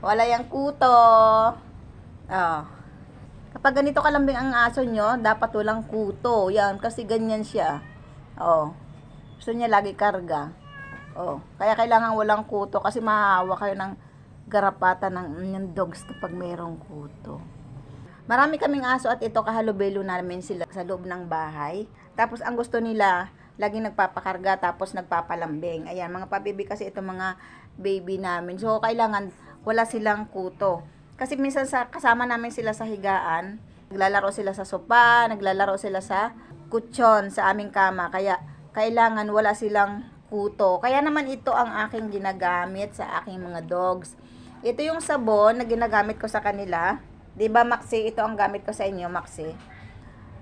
Wala yung kuto. Oh. Kapag ganito kalambing ang aso nyo, dapat walang kuto. Yan, kasi ganyan siya. Oh. Gusto niya lagi karga. Oh. Kaya kailangan walang kuto kasi mahahawa kayo ng garapata ng, ng dogs kapag mayroong kuto. Marami kaming aso at ito kahalubelo namin sila sa loob ng bahay. Tapos ang gusto nila, laging nagpapakarga tapos nagpapalambing. Ayan, mga pabibi kasi ito mga baby namin. So, kailangan wala silang kuto. Kasi minsan sa kasama namin sila sa higaan, naglalaro sila sa sopa, naglalaro sila sa kutsyon sa aming kama. Kaya kailangan wala silang kuto. Kaya naman ito ang aking ginagamit sa aking mga dogs. Ito yung sabon na ginagamit ko sa kanila. 'Di ba Maxi? Ito ang gamit ko sa inyo, Maxi.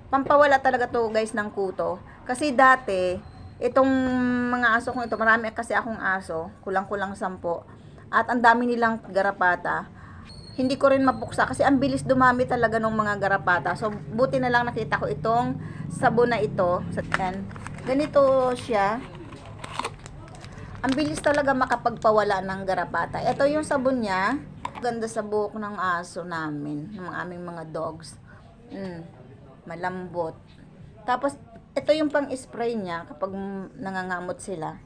Pampawala talaga to guys ng kuto. Kasi dati, itong mga aso kong ito, marami kasi akong aso, kulang-kulang sampo. At ang dami nilang garapata. Hindi ko rin mapuksa kasi ang bilis dumami talaga ng mga garapata. So, buti na lang nakita ko itong sabon na ito. Yan. Ganito siya. Ang bilis talaga makapagpawala ng garapata. Ito yung sabon niya. Ganda sa buhok ng aso namin, ng aming mga dogs. Mm, malambot. Tapos, ito yung pang-spray niya kapag nangangamot sila.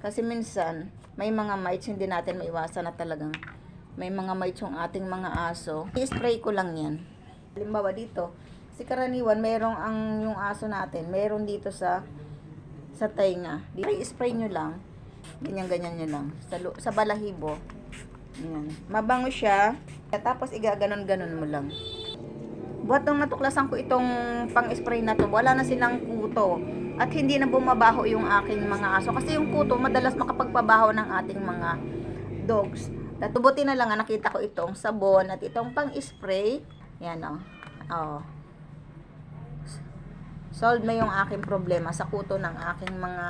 Kasi minsan, may mga mites hindi natin maiwasan na talagang may mga mites yung ating mga aso. I-spray ko lang yan. Halimbawa dito, si karaniwan, merong ang yung aso natin, meron dito sa sa tainga. I-spray nyo lang. Ganyan-ganyan nyo lang. Sa, sa balahibo. Yan. Mabango siya. Tapos igaganon-ganon mo lang. Buhat nung natuklasan ko itong pang-spray na to, wala na silang kuto. At hindi na bumabaho yung aking mga aso. Kasi yung kuto, madalas makapagpabaho ng ating mga dogs. Tatubuti na lang, ah, nakita ko itong sabon at itong pang-spray. Yan o. Oh. Solve na yung aking problema sa kuto ng aking mga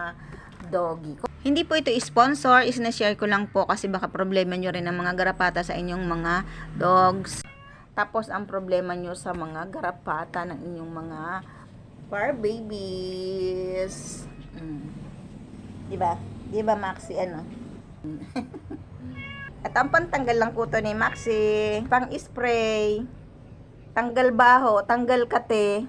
doggy. Hindi po ito sponsor, is-share ko lang po kasi baka problema nyo rin ang mga garapata sa inyong mga dogs. Tapos ang problema nyo sa mga garapata ng inyong mga fur babies. Mm. Diba? Diba Maxi ano? At ang pantanggal lang kuto ni Maxi, pang spray, tanggal baho, tanggal kate,